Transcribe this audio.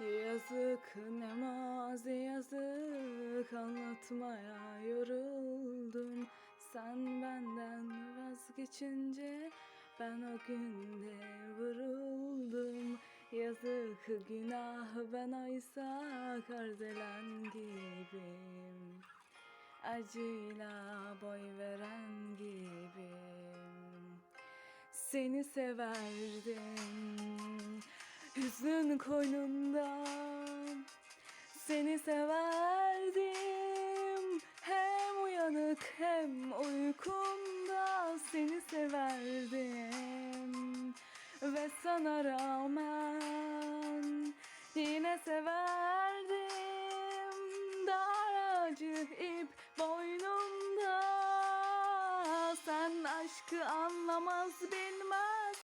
Yazık ne mazi yazık anlatmaya yoruldum. Sen benden vazgeçince ben o günde vuruldum. Yazık günah ben oysa kardelen gibiyim. Acıyla boy veren gibiyim. Seni severdim Hüznün koynunda Seni severdim. Hem uyanık hem uykumda Seni severdim. Ve sana rağmen Yine severdim. Daracık ip boynumda. Sen aşkı anlamaz bilmez